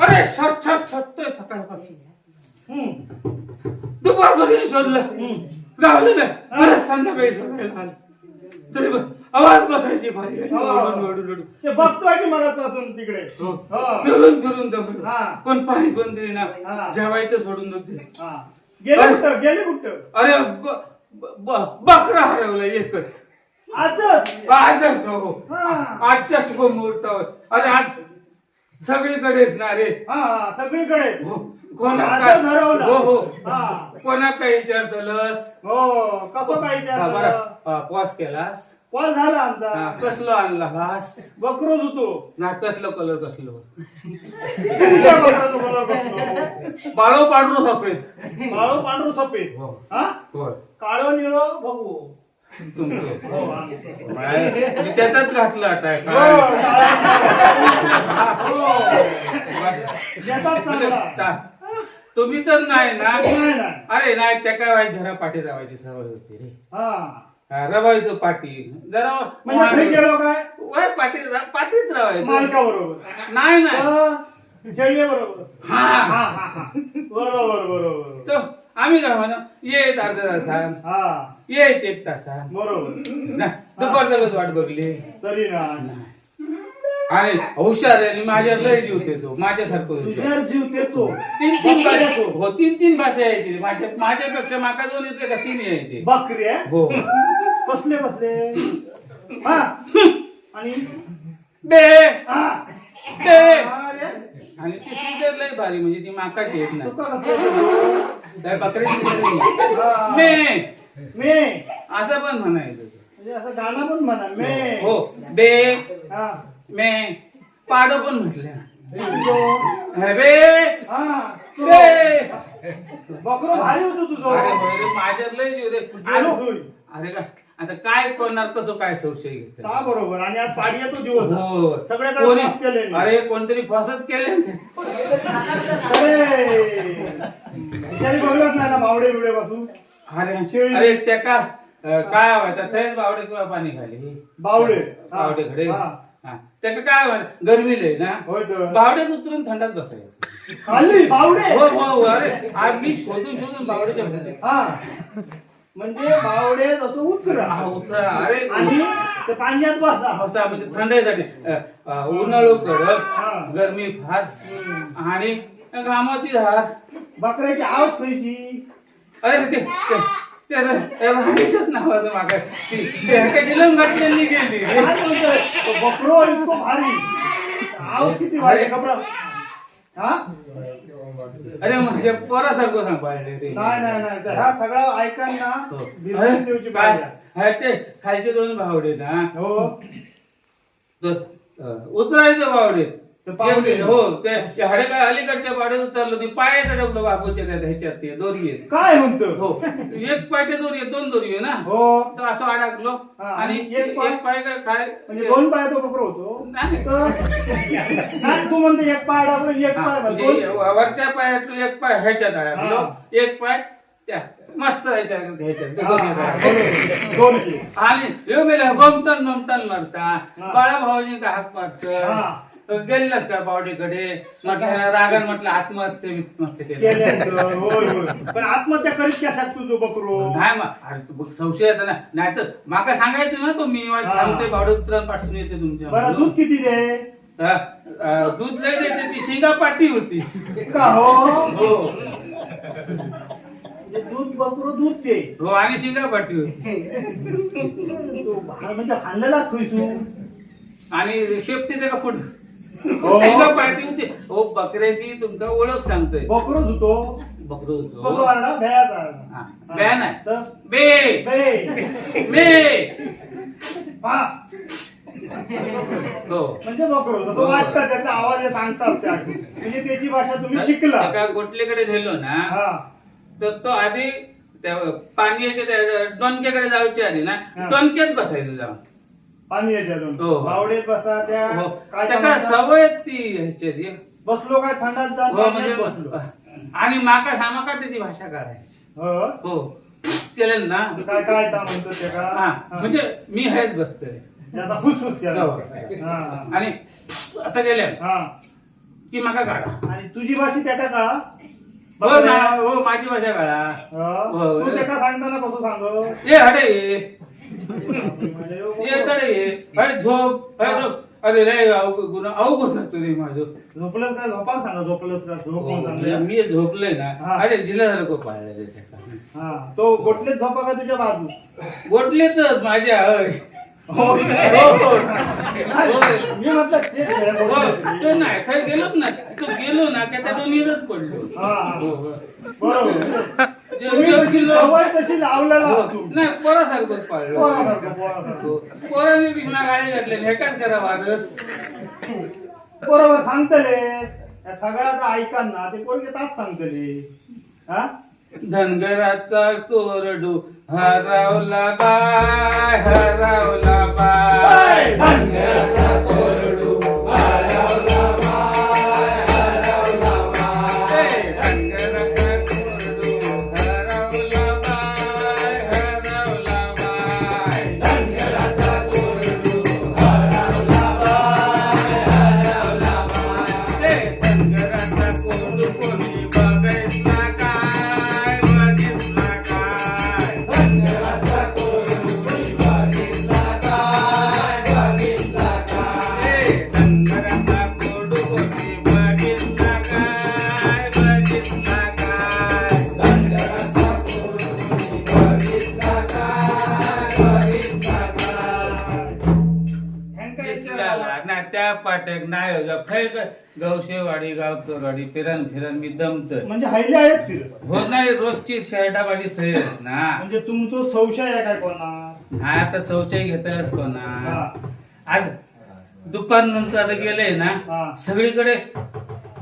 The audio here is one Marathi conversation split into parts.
अरे छट छट छटतोय सकाळपासून दुपारमध्ये शोधलं. हम्म. गावलं नाही. परत संध्याकाळी शोधायला आलं. तरी पण आवाज बसायची भारी. ते बघतोय की मगापासून तिकडे हो. फिरून फिरून दमलो. पण पाणी पण दिली ना. जेवायचं सोडून. गेले कुठं गेले कुठं अरे बकरा हरवला एकच आजच आजच हो. आजच्या शुभ मुहूर्तावर अरे आज सगळीकडेच ना रे सगळीकडे हो कोणा काय हरवला. हो हो. कोणा काही विचारतं लस हो कसं? बरं. हा, पॉस केलास कॉल झाला हा, आमचा कसलो आणला घास बकरोज होतो. ना कसलो कलर कसलो? बकराचं बघतो? बाळो पांढरो सफेद. काळो पांढरो सफेद. हो. हा? होय. काळो निळो बघू. तुमचं. हो हा. मी त्याचाच घातला आता हो, हो. येतात चांगला. ता- तुम्ही तर नाही ना? नाही, नाही. अरे नाही त्या काय वाईट जरा पाठी रावायची सवय होती रे. हा. रवायचो पाठी जरा म्हणजे घरी गेलो काय? वय पाठी पाठीच रावायचो. मालका बरोबर. नाही नाही. बरोबर. हा. हा हा हा. बरोबर बरोबर. तो आम्ही काय म्हणा? येत अर्धा तासान हा. येत एक तासान बरोबर. ना वाट बघली? तरी ना. आणि हुशार आहे आणि माझ्यावर लय जीव देतो. माझ्यासारखं. तुझ्यावर जीव देतो. तीन तीन भाषा. हो तीन तीन भाषा यायची. माझ्या माझ्यापेक्षा माका दोन येते का तीन यायचे. बकरी आहे? हो. बसले बसले. हा. आणि? बे. हा. बे. अरे, आणि ती सुंदर लय भारी म्हणजे ती माकाची येत नाही. तुका कसं येतो? त्या बकऱ्याची नाही. हा. मे मे. असं पण म्हणायचं. म्हणजे असं गाणं पण म्हणा मे. हो. बे. हा. मे. पाड पण म्हटले. तुझं. बे. हा. तू. बे. बकरो भारी होतो तुझं. अरे माझ्यात लय जीव रे. अरे का आता काय करणार कसं काय संशय बरोबर? आणि आज पाडी येतो दिवस. हा. सगळ्याकडे कोणी. अरे कोणतरी फसत केले अरे! बिचारी नाही ना बावडे बिवडे पासून अरे शेळी. अरे त्या का अं, काय व्हायचं थंयच बावडे किंवा पाणी खाली. बावडे हा. बावडे खडे हा. हा. त्याका काय व्हायचं गरमी लय ना? होय तर. बावड्यात उतरून थंडात बसायचं. खाली बावडे हो हो हो, अरे आज मी शोधून शोधून बावड्याच्या हा. म्हणजे बावडे जसं उतरा. हा, उतरा. अरे आणि ते पाण्यात बसा. बसा म्हणजे थंडाईसाठी. उन्हाळू कडक. गरमी फार. आणि घामाची धार बकऱ्याची आवाज खायची अरे ते ते- ते रा- राणीच्याच नावाचं मागा. ती लंग घातलेली गेली. काय तो बकरो इतको भारी. आवाज किती भारी अरे. खबर हा? अरे माझ्या पोरासारखं सांग पाहिजे रे नाही नाही नाही. तर ऐकांना हो. बिलकुल अरे, देऊची काय? पाहिजे हा, ते खालचे दोन भावडे ना हो? तर, अं, उतरायचं बावडे ते. हो ते अलीकडच्या ते पायाचं डबलं बापूच्या त्या ह्याच्यात ते दोरी आहेत काय म्हणतो हो एक पाय ते दोरी आहे दोन दोरी आहे ना हो तर असं अडकलो हा, आणि आणि एक एक पाय- पाय काय काय म्हणजे दोन पाय तो बकरो होतो नाही. तर नाही, तू म्हणतो एक पाय अडकलो एक हा, पाय म्हणजे दोन- वरच्या पायात एक पाय ह्याच्यात अडकलो हा. एक पाय त्या मस्त ह्याच्यात ह्याच्यात हा, दोन्ही हा, पायात. बरोबर. दोन केले. आणि ह्यो मेला गमतन गमतन मारता हा. बाळा भाऊजी का हात मारत हा. गेलेलाच का पावडीकडे म्हटलं रागान म्हटलं आत्महत्या म्हटलं होय होय. पण आत्महत्या करीत कशात तुझं बकरो? नाही मग अरे तू बघ संशय येतो ना नाही. तर माका सांगायचं ना तो मी हा. सांगते भावडे उतरण पाठवून येते बरं तुमच्या दूध किती दे? अ, दूध लय दे त्याची शिंगा पाटी होती. का हो? हो. म्हणजे दूध बकरो दूध दे. हो आणि शिंगा पाटी होती. तो म्हणजे खाल्लेलाच खुयसू आणि शेपटी ते का पुढे हो. होती. हो बकऱ्याची तुमका ओळख सांगतोय. बकरोच होतो. बकरो कसं होतो आरडा. हा, तर? बे बे बे हा. हो. म्हणजे बकरो जसं हो. वाटतं त्याचा आवाज हे सांगतात त्या. म्हणजे त्याची भाषा तुम्ही शिकला. एका गोटलेकडे गेलो ना हा. तर तो आधी त्या पाण्याच्या त्या डोनक्याकडे जायची आधी ना हा. डोनक्यात बसायचं जाऊन. पाणी हो. बावडेत बसा त्या हो. काय त्याला म्हणतात? सवय ती बसलो काय थंडात जात हो म्हणजे बसलो. आणि माका सामाका त्याची भाषा काढायची हो. हो. केलं ना? काय काय ता म्हणतो ते का हा हा. म्हणजे मी हेच बसतोय. त्याचा फुसफुस केला. हो. हा. आणि असं केलं हा. की माका काढा. आणि तुझी भाषी त्या का काळा हो हो माझी भाषा काढा. हो. हो. तू त्याका सांगताना कसं सांग? ये हडे ये ये तडे ये. अरे झोप. अरे झोप. अरे रे गुन्हा अवघड होतो रे माझं? झोपलंच काय झोपा सांगा झोपलंच का? झोपून हो, चांगलं मी झोपलोय ना. हा. अरे जिल्ह्यासारखं पाळलं रे हा. तो गोटलेच झोपा का तुझ्या बाजू गोटलेतच माझ्या होय हो. होय. मी म्हटलं हो. तो नाही तर गेलोच ना. तो गेलो ना की त्या दोन्हीवरच पडलो. हा. हो, हो. बरोबर. तुम्ही जे- तशी सवय तशी लावलेला हो, तू नाही पोरासारखंच पाळलो. पोरासारखं, पोरासारखं. हो. पोराने गाडी हे काय करा वादस बरोबर सांगतले. या सगळ्याचा ऐका ना ते पोरगे ताच सांगतले. हा? धनगराचा कोरडू हरावला बाय हरावला ना त्या पाट्याक नाही होगा खै. गवशेवाडी गावचोरवाडी फिरन फिरन मी दमतोय. म्हणजे हल्ले आहेत फिरत. हो नाही रोजची शर्टाबाजी थंय ना. म्हणजे तुमचं संशय आहे काय कोणा नाही आता शौचाय घेतलाच कोणा हा. आज दुपार नंतर आता गेले ना हा. सगळीकडे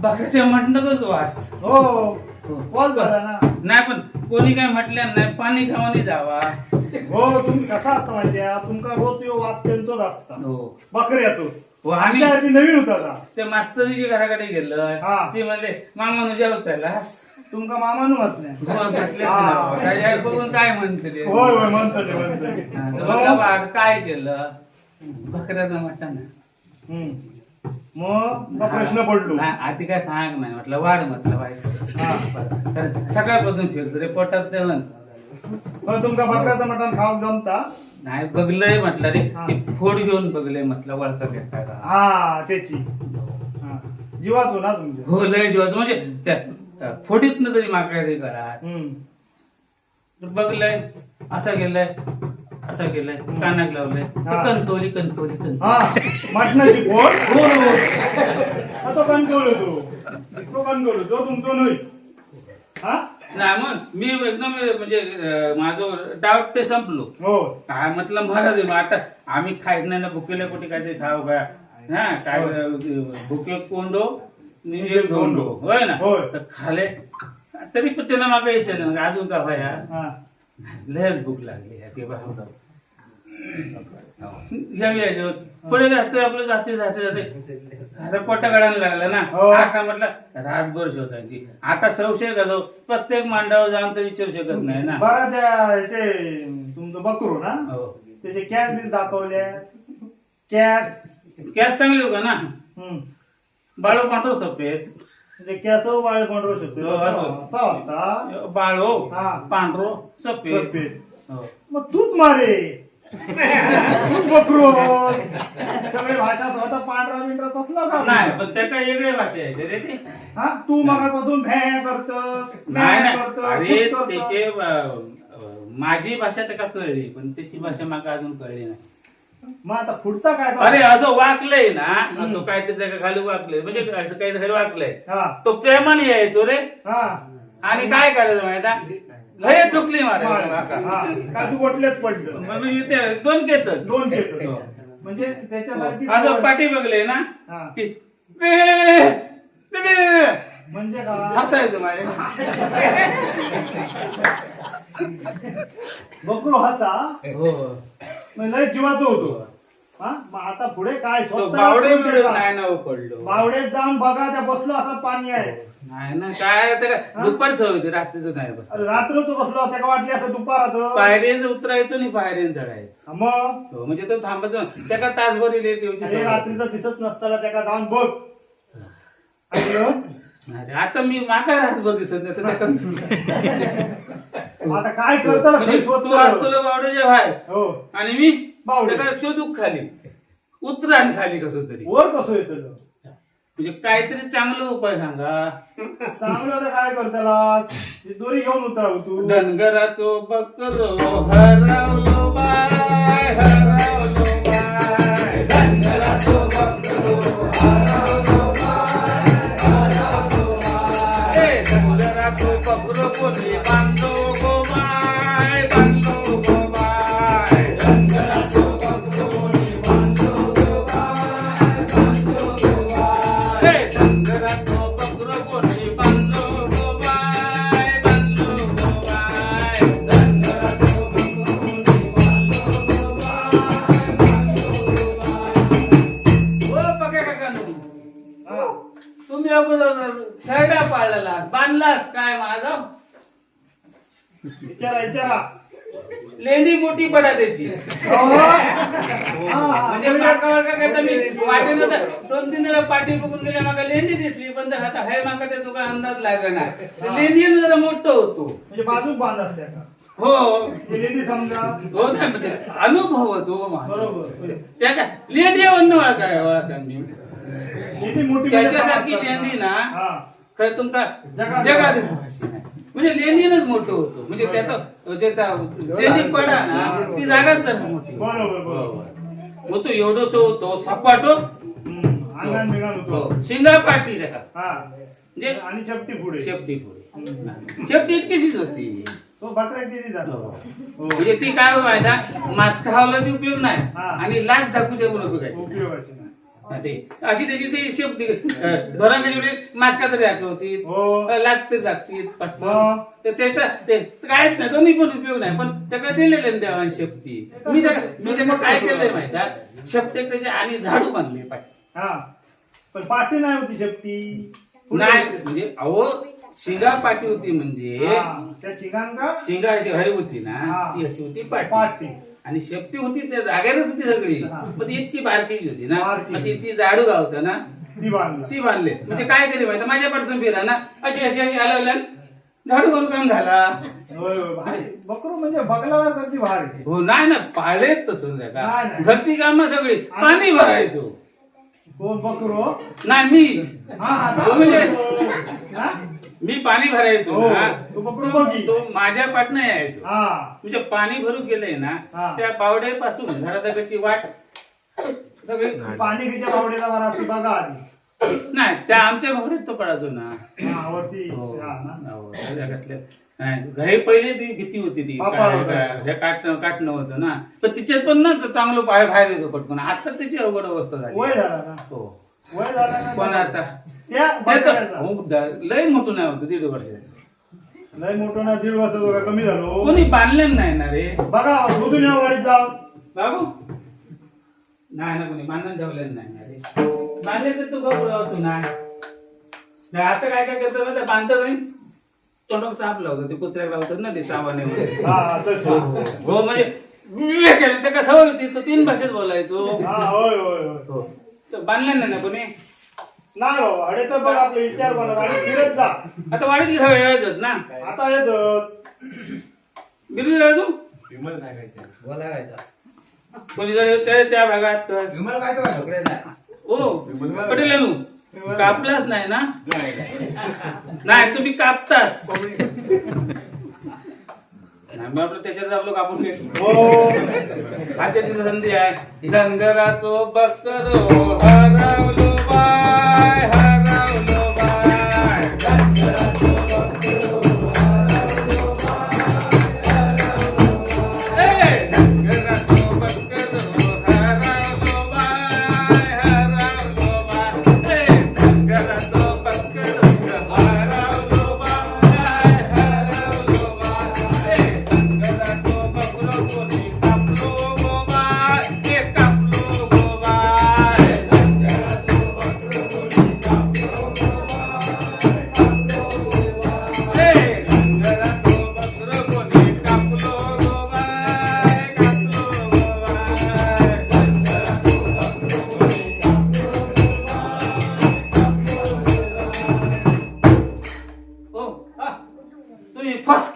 बकऱ्याच्या मटणाचाच वास. हो. कॉल झाला ना. नाही पण कोणी काय म्हटलं नाही पाणी खावानी जावा. हो तुम्ही कसा असता माहितीये तुमका रोज यो वाच त्यांचोच असता. हो. बकऱ्याचो हो, आमच्या आधी नवीन होता का? त्या मास्तरीच्या घराकडे गेलं. हा. ते म्हणले मामा नुजा होताला तुमका मामानू म्हटलं. हो, बघून काय म्हणतले होय होय म्हणतो ते, म्हणतो हा, ते. तर बाळ काय केलं? बकऱ्याचं मटण. हम्म. मग मग प्रश्न पडलो. आधी काय सांग नाही म्हटलं वाढ म्हटलं बाई. हा. तर सकाळपासून फिरतो रे पोटात तेवण पण तुमका बकऱ्याचं मटण खाऊक जमता? नाही बघलंय म्हटलं रे. हा. ते फोड घेऊन बघलंय म्हटलं वळता घेता हा त्याची हा. जीवाचो ना तुमच्या हो लय जीवाचं म्हणजे त्या फोडीतनं तरी मागायचं करा हम्म. बघलंय. असा गेलाय असा गेलाय कानाक लावलंय. हा. कंतोली कंतोली कंतोली हा. मटणाची पोट हो. हो हा, तो कंट्रोल होतो. तो कंट्रोल होतो. तुमचो नाही. हा? नाही मग मी एकदम म्हणजे अं, माझं डाऊट ते संपलो. हो. काय म्हटलं महाराज मग आता आम्ही खायत नाही ना भुकेले कुठे काहीतरी खाऊ का? हा काय अं, भुके कोंडो निजे धोंडो होय ना? होय. तर खाले. तरी पण त्याला मागे विचारलं अजून का भाया हा? लयच भूक लागली. आहे ते घेऊया जेवण पुढे जाते आपलं जाते जाते जाते. आता पोटा काढायला लागला ना. हो. आता म्हटलं? रातभर शोधायची. आता संशय का जाऊ प्रत्येक मांडावर जाऊन तर विचारू शकत नाही ना. बरं त्या ह्याचे तुमचं बकरू ना? हो. त्याचे कॅश बिल दाखवल्या कॅश कॅस चांगली हो का ना? हम्म. बाळो पांढरो सफेद म्हणजे कॅस वाळ पांढरो शकतो हो. असा होता. बाळो हा. पांढरो सफेद सफेद. हो. मग तूच मारे. सगळे भाषा स्वतः पांढरा बिंढरा तसला का नाही पण त्या काही वेगळ्या भाषा आहे रे ते. हा तू मगापासून भॅ करत नाही नाही. अरे त्याचे अं, अं, माझी भाषा त्याला कळली पण त्याची भाषा मला अजून कळली नाही. मग आता पुढचा काय तो? अरे असं वाकलंय ना असं काहीतरी त्याच्याखाली वाकलंय. म्हणजे असं काहीतरी वाकलंय. हा. तो प्रेमाने यायचो रे. हा. आणि काय करायचं माहिती लय टुकली मार. मारायचं हा काय तू गोटलेच पडलं. मग मी ते दोन घेतच. दोन घेतो हो. म्हणजे त्याच्यासारखी असं पाठी बघले ना हा. की म्हणजे का? हसायचं माझ्या बकरू हसा. हो. लय जीवाचं होतो. हा? मग आता पुढे काय? तो बावडे. नाही ना पडलो बावडेत जाऊन बघा त्या बसलो असं पाणी आहे. नाही ना काय आता दुपारचं होती रात्रीचं नाही बस अरे रात्रच बसलो त्याला वाटली असं दुपारात पायऱ्यान उतरायचो आणि पायऱ्यान चढायचं. मग? हो, म्हणजे तो थांबायचो. त्याका तासभर येऊची अरे सवय. रात्रीचं दिसत नसताना त्याला जाऊन बघ. ऐकलं? नाही आता मी माका रातभर दिसत नाही तर त्याका- आता काय करतो ना म्हणजे घरी शोध तू कर. असतो बावड्याच्या बाहेर. हो. आणि मी? बावडे. त्याला शोधूक खाली. उतरा आणि खाली कसं तरी. वर कसं येतं? म्हणजे काहीतरी चांगला उपाय सांगा. चांगलं आता काय करताला? दोरी घेऊन उतराव तू. धनगराचो बकरो हरवलो बाय हरवलो बाय. धनगराचो बकरो हरवलो लेंडी मोठी पडा त्याची. हो. हा, म्हणजे माका माका काय तर मी वाटेन दोन तीन वेळा पाठी बघून गेल्या माका लेंडी दिसली पण ते आता हे माका ते तुका अंदाज लागना लेंडी जरा मोठं होतो. म्हणजे बाजूक बांध असते का हो. ते लेडी समजा. हो नाही म्हणजे अनुभव होतो माझा. बरोबर त्या काय लेंडी वन्न ओळखा ओळखा मी. लेडी मोठी त्याच्यासारखी म्हणजे लेंडी ना हा. खरं तुमका जगात- जगात भाषी नाही. म्हणजे लेंडीनच मोठं होतो. म्हणजे त्याचा त्याचा पडा ना ती जागाच तर मोठी. बरोबर बरोबर. मग तो एवढोच होतो सपाटो. अंगण बिंगण होतो. शिंगा पाठी रे का हा. म्हणजे आणि शेपटी पुढे. शेपटी पुढे. शेपटी इतकीशीच होती. तो बकऱ्या किती जातो हो. म्हणजे ती काय व्हायला मास्क खावल्याचा उपयोग नाही. हा. आणि लाख झाकूच्या गुण उपयोगायची उपयोगाची हा, ते. अशी त्याची ते शेपटी धोरण जेवढे मास्का तरी होती हो. लाख तरी? तर त्याचा ते काहीच नाही दोन्ही पण उपयोग नाही पण त्याला दिलेले ना देवाने शेपटी मी त्या मी त्याला काय केलंय माहिती आहे? त्याचे आणि झाडू बांधले पाठी हा. पण पाठी नाही होती शेपटी नाही होती. म्हणजे अहो शिंगा पाठी होती म्हणजे हा, त्या शिगांका शिंगा अशी हळी होती ना हा. ती अशी होती पाठी. पाठी. आणि शेपटी होती त्या जागेवरच होती सगळी. पण ती इतकी बारकीची होती ना. बारकी. मग ती ती जाडू गावतं ना. ती बांधला. ती बांधले. म्हणजे काय तरी माहिती? माझ्या पासून फिरा ना. अशी अशी अशी हलवल्या झाडू करू काम झाला. बकरू म्हणजे बघला हो नाही ना पाळलेत तसं नाही नाही, का? नाही. घरची कामं सगळी. पाणी भरायचो. कोण बकरू नाही मी. हा म्हणजे-? मी पाणी भरायचो हो, ना तो बकरू बघी. तो माझ्या पाटणं यायचो. हा. म्हणजे पाणी भरू गेलंय ना हा. त्या पावड्यापासून घरादाकडची वाट सगळी पाणी घ्यायच्या बावडीला मला ती बघा आधी. नाही त्या आमच्या भावड्यात तो पडायचो ना. हा वरती. हो. हा ना. हो, त्या जगातल्या घरी पहिले ती भीती होती ती. होता. काटणं काटणं होतं ना. पण तिच्यात पण ना चांगलं पाय बाहेर येतो पटकन. आता त्याची अवघड अवस्था झाली. हो. पण आता तर- लय मोठं नाही होतं दीड वर्षाचं. लय मोठं ना दीड वर्ष कमी झालो. कोणी बांधलं नाही ना रे? बघा दुधून या वाडीत जाऊ बाबू? नाही ना कोणी बांधून ठेवलेलं नाही ना रे. बांधले तर तू गप्प ना. नाही, आता काय काय करतो? बांधतो नाही तोंडावर चाप लावतो ते कुत्र्याला लावतात ना ते चावाने वगैरे हा हा, तसं. हो म्हणजे विवेक आहे, त्याला सवय होती तो तीन भाषेत बोलायचो. हा होय होय होय. हो. तर बांधलं नाही ना कोणी? नाही बाबा अडे तर बघ आपले विचार गाडी फिरत जा. आता वाडीतली सवय यायचंच ना? आता येत. तू? विमल काय काय बोला काय. कोणी जर त्या- त्या भागात विमल काय तर ढोकळे नाही. ओ पटेल तू कापलाच नाही ना? नाही तुम्ही कापतास. त्याच्यात आपलं कापून घेतो हो. आजच्या दिवशी संधी आहे. धनगराचो बकरो हरवलो बाय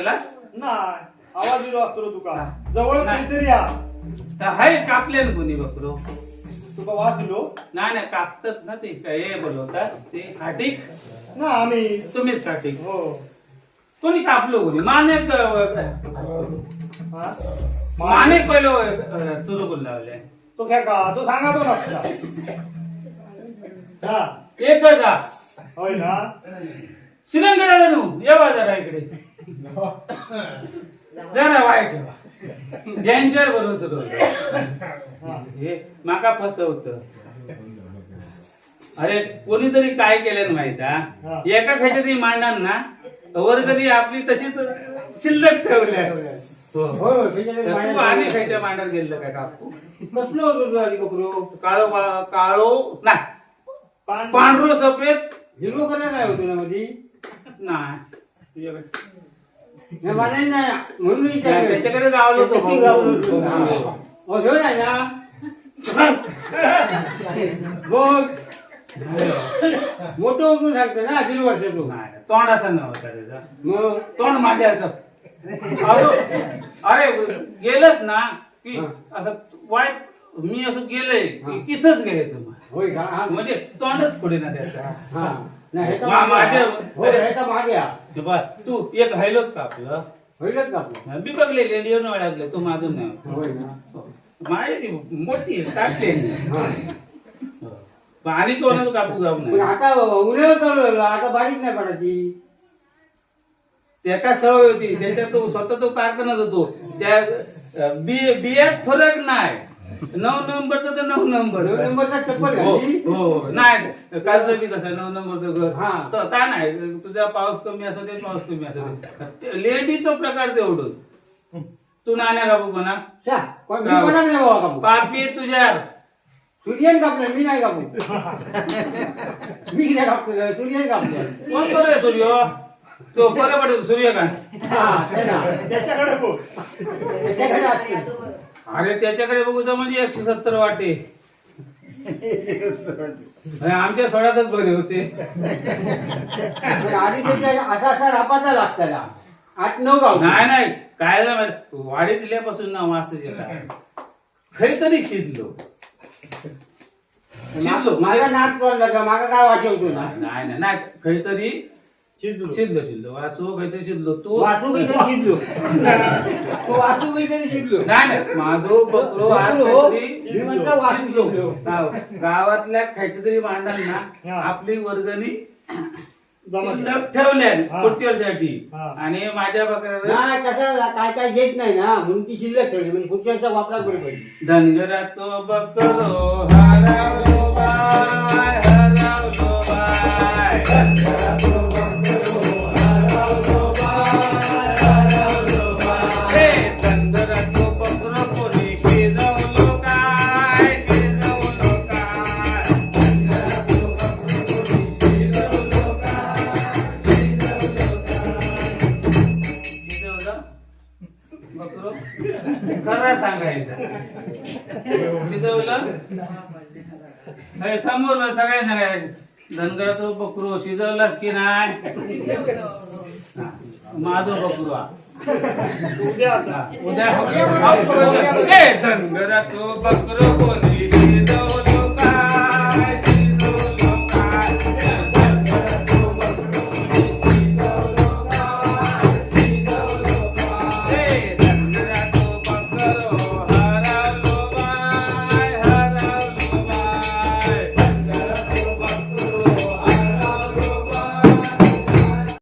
कापला नाही. आवाज दिलो असतो तुका. जवळ. काहीतरी या. हाय कापले ना कोणी बकरो? तुका वास दिलो नाही नाही कापतात ना ते. काय हे बोलवतात? ते खाटीक ना आम्ही तुम्हीच खाटीक हो. कोणी कापलो कोणी? मानेक हा? मानेक पहिलं चुरू करून लावले तो काय का? तो सांगा तो नसता हा. एक जा होय ना? श्रीलंकेला तू. येवा जरा इकडे जरा व्हायचे यांच्यावर भरोसा हा. हे माका फसवत अरे कोणीतरी काय केलं माहीत हा. हा. एका खेच्यातही मांडणार ना वर्गणी आपली तशीच शिल्लक ठेवल्या हो. तर तू आणि खायच्या मांडर गेलं काय काकू? कसलं होतं तू आधी कपडो. काळो काळो नाही पान- पांढरो सफेद. हिरो कलर नाही होतो ना मधी नाही. तुझ्याकडे नाही, मला नाही म्हणून. त्याच्याकडे गावलो तो भाऊ. हो, ह्यो नाही ना बघ मोठं होतो सांगतो ना दीड वर्षातो नाही, तोंड असं नव्हता त्याचा मग तोंड माझ्या अरे गेलत ना की हा. असं वाईट मी असं गेलंय की किसच घ्यायचं मग. होय का हा. म्हणजे तोंडच पुढे ना त्याचा हा. नाही, मागे हा. हो, मागे हा. ते बस तू एक हायलोच होईलच का आपलं? मी बघले लेडीवर अडकले तू माझून नाही. होय ना. माझी मोठी आहे, टाकले. हा. आणि कोणाचं कापू जाऊ पण नये आता उन्हाळा चालू झाला आता बारीक नाही पडायची. त्याका सवय होती त्याच्यात तो स्वतः तो कारखानाच होतो. त्या अं, बी बियात फरक नाही. नऊ नंबरचा तर नऊ नंबर. दोन नंबरचा चप्पल हो घातली? हो नाही कालचं बी कसं नऊ नंबरचं घर. हा. तर ता नाही. तुझा पाऊस कमी असं ते पाऊस कमी असं लेडीचा प्रकार तेवढं. तू नाण्या कापू कोणा? शा, कोण- मी कोणाला नाही बाबा कापू पापी तुझ्या सूर्यन कापलं मी नाही कापू. मी नाही कापतो सूर्यन कापलं. कोण करे सूर्य? तो बरं पडेल सूर्यकांत. हा, ते ना. त्याच्याकडे असते. अरे त्याच्याकडे बघू तर म्हणजे एकशे सत्तर वाटे. अरे आमच्या सोड्यातच बरे होते. आधी त्याच्या असा असा रापाचा लागताना आठ नऊ गाव. नाही नाही. काय झालं? वाडी दिल्यापासून ना वासच येतात खरी तरी शिजलो. शिजलो. माझा नाच पडला का माझा काय वाचवतो ना? नाही नाही नाही. खरी तरी शिजलो शिजलो शिजलो वासू काहीतरी शिजलो तू वासू काहीतरी शिजलो तो वासू काहीतरी शिजलो नाही नाही माझो बकरो आज बकरो हो. काहीतरी मी म्हणतो वासू शिजलो. शिजलो. गाव- गावातल्या खायच्या तरी मांडांना हा. आपली वर्गणी जमा केलं. शिल्लक ठेवल्या हा. पुढच्या वर्षासाठी हा. आणि माझ्या बकऱ्याला नाही कसं काय काय घेत नाही ना म्हणून ती शिल्लक ठेवली म्हणजे पुढच्या वापरात बरी पाहिजे धनगराचो बकरो हरावलो बाय हरावलो बाय हे समोर सगळे सांगायचं धनगराचं बकरू शिजवलाच की नाही? माझं बकरू. उद्या. उद्या. ए धनगराचं बकरू कोणी